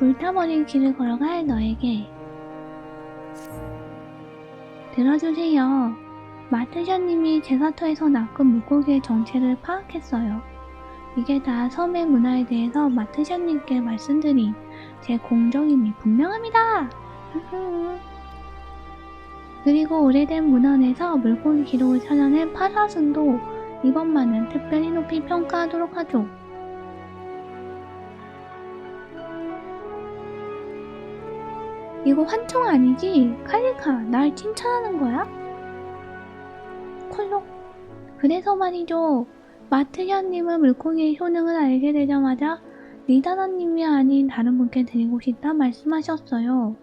불타버린 길을 걸어갈 너에게 들어주세요. 마트샤님이 제사터에서 낚은 물고기의 정체를 파악했어요. 이게 다 섬의 문화에 대해서 마트샤님께 말씀드린 제 공정임이 분명합니다. 그리고 오래된 문헌에서 물고기 기록을 찾아낸 파사승도 이번만은 특별히 높이 평가하도록 하죠. 이거 환청 아니지? 칼리카, 날 칭찬하는 거야? 콜록. 그래서 말이죠. 마트샤님은 물고기의 효능을 알게 되자마자 리다나님이 아닌 다른 분께 드리고 싶다 말씀하셨어요.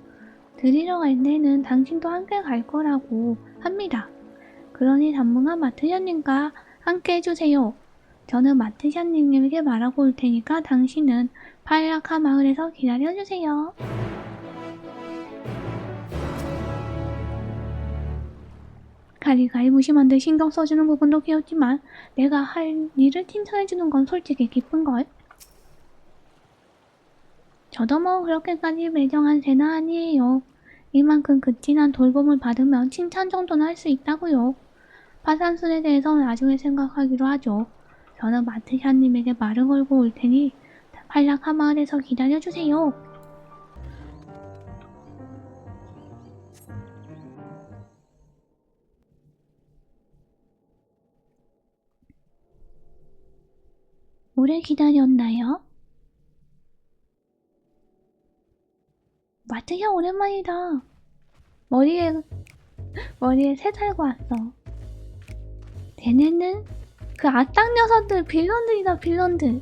드리러 갈 때는 당신도 함께 갈 거라고 합니다. 그러니 당분간 마트샤님과 함께 해주세요. 저는 마트샤님에게 말하고 올 테니까 당신은 파일라카 마을에서 기다려주세요. 가리가리 무심한 듯 신경 써주는 부분도 귀엽지만 내가 할 일을 칭찬해주는 건 솔직히 기쁜걸. 저도 뭐 그렇게까지 매정한 새는 아니에요. 이만큼 극진한 돌봄을 받으면 칭찬 정도는 할 수 있다고요. 파산술에 대해서는 나중에 생각하기로 하죠. 저는 마트샤님에게 말을 걸고 올 테니 한락한 마을에서 기다려주세요. 오래 기다렸나요? 마트야 오랜만이다. 머리에 머리에 새 달고 왔어. 걔네는 그 악당 녀석들 빌런들이다 빌런들.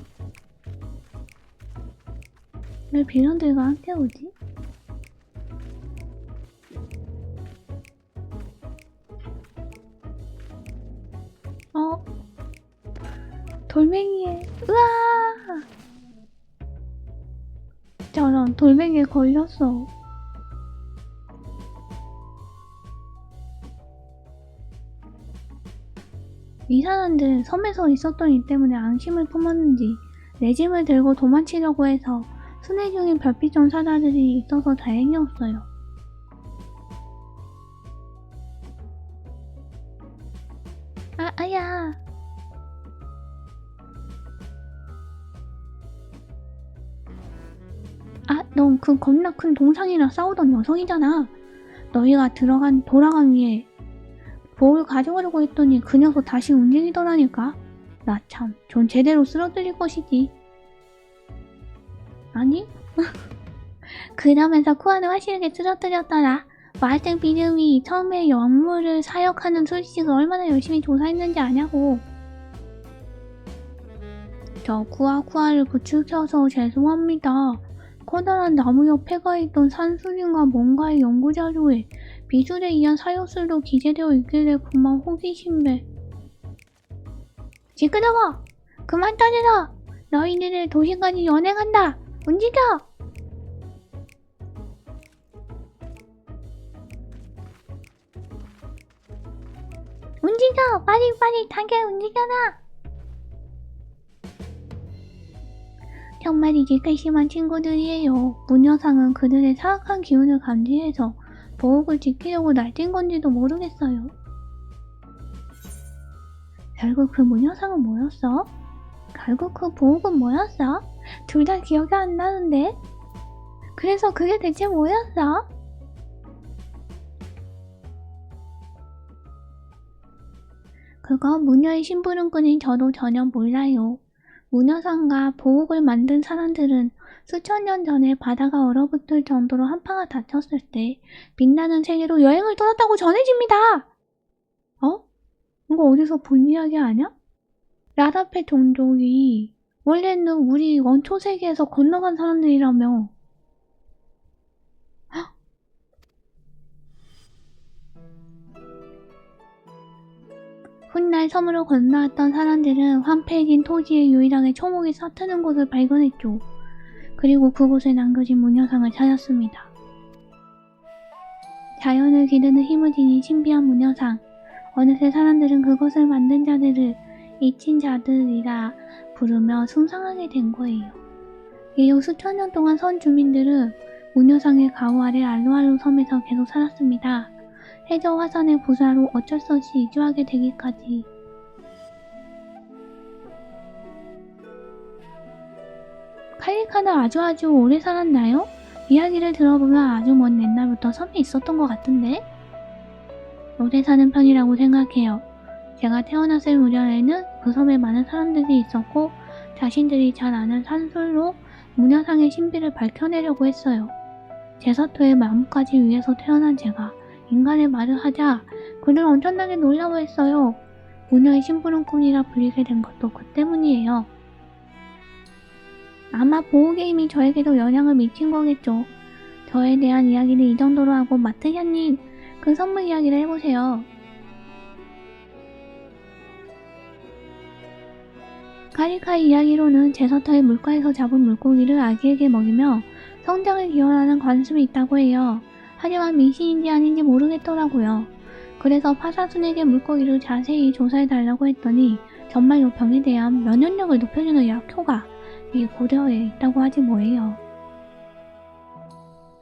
왜 빌런들과 함께 오지? 어 돌멩이에 으아 저런 돌멩이에 걸렸어. 이 사람들 섬에서 있었던 일 때문에 안심을 품었는지 내 짐을 들고 도망치려고 해서 순회 중인 별빛 전사자들이 있어서 다행이었어요. 아, 아야. 넌 그 겁나 큰 동상이랑 싸우던 녀석이잖아. 너희가 들어간 돌아간 위에 뭘 가져가려고 했더니 그 녀석 다시 움직이더라니까. 나 참, 전 제대로 쓰러뜨릴 것이지. 아니? 그러면서 코아는 확실하게 쓰러뜨렸더라. 마을등 비름이 처음에 영물을 사역하는 술식을 얼마나 열심히 조사했는지 아냐고. 저 쿠아쿠아를 부추겨서 죄송합니다. 커다란 나무 옆에 가 있던 산수림과 뭔가의 연구자료에 미술에 의한 사역술도 기재되어 있길래 그만 호기심에 시끄러워! 그만 떠들어! 너희들을 도시까지 연행한다! 움직여! 움직여! 빨리 빨리 타게 움직여라! 정말이지 괘씸한 친구들이에요. 무녀상은 그들의 사악한 기운을 감지해서 보옥을 지키려고 날뛴 건지도 모르겠어요. 결국 그 무녀상은 뭐였어? 결국 그 보옥은 뭐였어? 둘 다 기억이 안 나는데? 그래서 그게 대체 뭐였어? 그거 무녀의 심부름꾼인 저도 전혀 몰라요. 무녀상과 보옥을 만든 사람들은 수천 년 전에 바다가 얼어붙을 정도로 한파가 닥쳤을 때 빛나는 세계로 여행을 떠났다고 전해집니다. 어? 이거 어디서 본 이야기 아냐? 라다페 종족이 원래는 우리 원초 세계에서 건너간 사람들이라며. 훗날 섬으로 건너왔던 사람들은 황폐해진 토지에 유일하게 초목이 싹트는 곳을 발견했죠. 그리고 그곳에 남겨진 무녀상을 찾았습니다. 자연을 기르는 힘을 지닌 신비한 무녀상. 어느새 사람들은 그것을 만든 자들을 잊힌 자들이라 부르며 숭상하게 된 거예요. 이후 수천 년 동안 선 주민들은 무녀상의 가호 아래 알로알로 섬에서 계속 살았습니다. 해저 화산의 부사로 어쩔 수 없이 이주하게 되기까지. 칼리카는 아주 아주 오래 살았나요? 이야기를 들어보면 아주 먼 옛날부터 섬에 있었던 것 같은데? 오래 사는 편이라고 생각해요. 제가 태어났을 무렵에는 그 섬에 많은 사람들이 있었고 자신들이 잘 아는 산술로 무녀상의 신비를 밝혀내려고 했어요. 제사토의 마음까지 위해서 태어난 제가 인간의 말을 하자 그를 엄청나게 놀라워했어요. 무녀의 심부름꾼이라 불리게 된 것도 그 때문이에요. 아마 보호게임이 저에게도 영향을 미친 거겠죠. 저에 대한 이야기를 이 정도로 하고 마트샤님 그 선물 이야기를 해보세요. 카리카의 이야기로는 제서터의 물가에서 잡은 물고기를 아기에게 먹이며 성장을 기원하는 관습이 있다고 해요. 하지만 미신인지 아닌지 모르겠더라고요. 그래서 파사순에게 물고기를 자세히 조사해달라고 했더니 정말로 병에 대한 면역력을 높여주는 약효가 이 고려에 있다고 하지 뭐예요.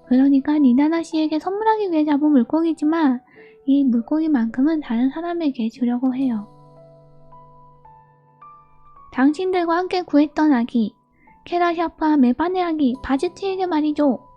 그러니까 니나나 씨에게 선물하기 위해 잡은 물고기지만 이 물고기만큼은 다른 사람에게 주려고 해요. 당신들과 함께 구했던 아기, 케라샵과 메바네 아기, 바즈티에게 말이죠.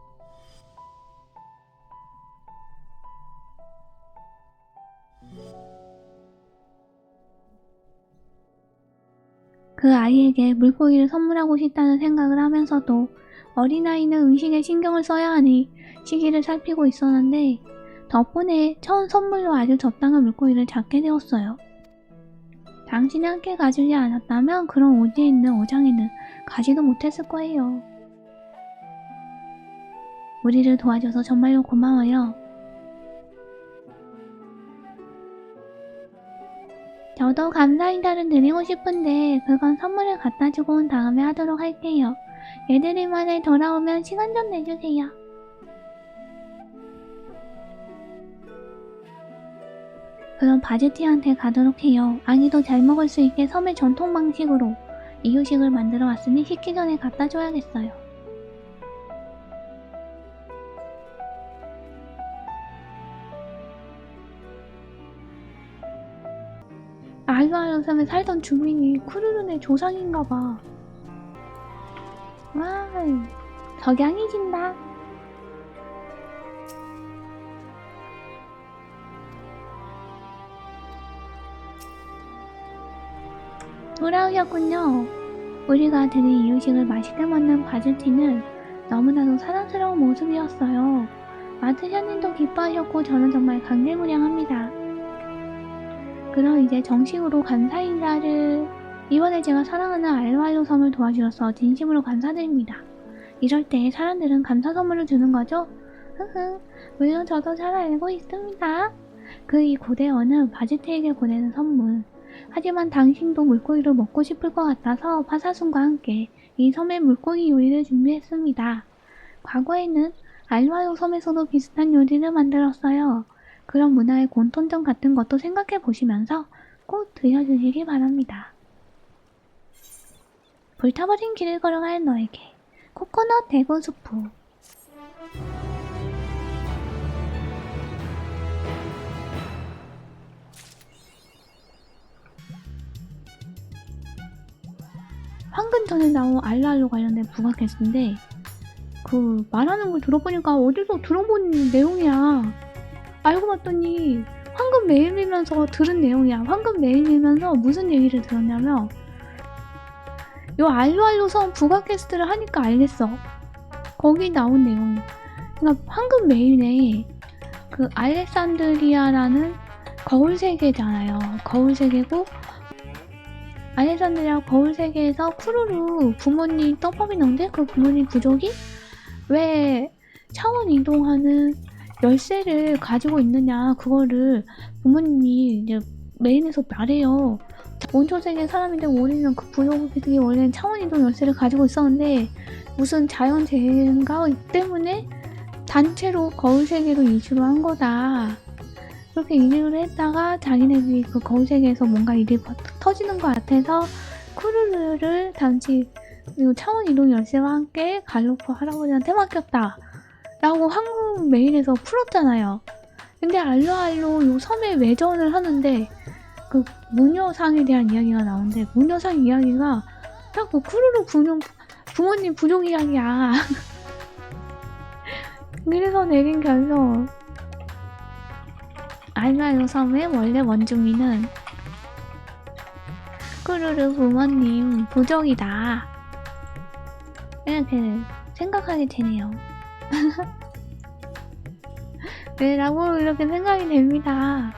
그 아이에게 물고기를 선물하고 싶다는 생각을 하면서도 어린아이는 의식에 신경을 써야 하니 시기를 살피고 있었는데 덕분에 처음 선물로 아주 적당한 물고기를 잡게 되었어요. 당신이 함께 가주지 않았다면 그런 오지에 있는 어장에는 가지도 못했을 거예요. 우리를 도와줘서 정말로 고마워요. 저도 감사 인사를 드리고 싶은데 그건 선물을 갖다 주고 온 다음에 하도록 할게요. 애들이 만에 돌아오면 시간 좀 내주세요. 그럼 바제티한테 가도록 해요. 아기도 잘 먹을 수 있게 섬의 전통 방식으로 이유식을 만들어 왔으니 식기 전에 갖다 줘야겠어요. 알로알로 섬에 살던 주민이 쿠르룬의 조상인가봐. 와, 석양이진다. 돌아오셨군요. 우리가 드린 이유식을 맛있게 먹는 바즈티는 너무나도 사랑스러운 모습이었어요. 마트샤님도 기뻐하셨고 저는 정말 강대무량합니다. 그럼 이제 정식으로 감사 인사를 이번에 제가 사랑하는 알로알로 섬을 도와주셔서 진심으로 감사드립니다. 이럴 때 사람들은 감사 선물을 주는 거죠? 흐흐, 물론 저도 잘 알고 있습니다. 그 이 고대어는 바지트에게 보내는 선물. 하지만 당신도 물고기를 먹고 싶을 것 같아서 파사순과 함께 이 섬의 물고기 요리를 준비했습니다. 과거에는 알로알로 섬에서도 비슷한 요리를 만들었어요. 그런 문화의 공통점 같은 것도 생각해 보시면서 꼭 들려주시기 바랍니다. 불타버린 길을 걸어갈 너에게 코코넛 대구 수프 방금 전에 나온 알랄로 관련된 부가 퀘스트인데 그 말하는 걸 들어보니까 어디서 들어본 내용이야 알고 봤더니 황금 메일이면서 들은 내용이야. 황금 메일이면서 무슨 얘기를 들었냐면 요 알로알로 선 부가 퀘스트를 하니까 알겠어. 거기 나온 내용. 그러니까 황금 메일에 그 알렉산드리아라는 거울 세계잖아요. 거울 세계고 알렉산드리아 거울 세계에서 쿠루루 부모님 떡밥이 나오는데 그 부모님 부족이 왜 차원 이동하는 열쇠를 가지고 있느냐 그거를 부모님이 이제 메인에서 말해요. 세계 사람인데 우리는 그 부족이 원래는 차원이동 열쇠를 가지고 있었는데 무슨 자연재해인가 때문에 단체로 거울 세계로 이주를 한 거다. 그렇게 이주를 했다가 자기네들이 그 거울 세계에서 뭔가 일이 버- 터지는 것 같아서 잠시 그리고 차원 이동 열쇠와 함께 갈로프 할아버지한테 맡겼다. 라고 한국 메일에서 풀었잖아요. 근데 알로알로 요 섬에 외전을 하는데 그 무녀상에 대한 이야기가 나오는데 무녀상 이야기가 딱 그 쿠루루 부녀, 부모님 부족 이야기야. 그래서 내린 결론 알로알로 섬의 원래 원주민은 쿠루루 부모님 부족이다. 이렇게 생각하게 되네요. 네, 라고 이렇게 생각이 됩니다.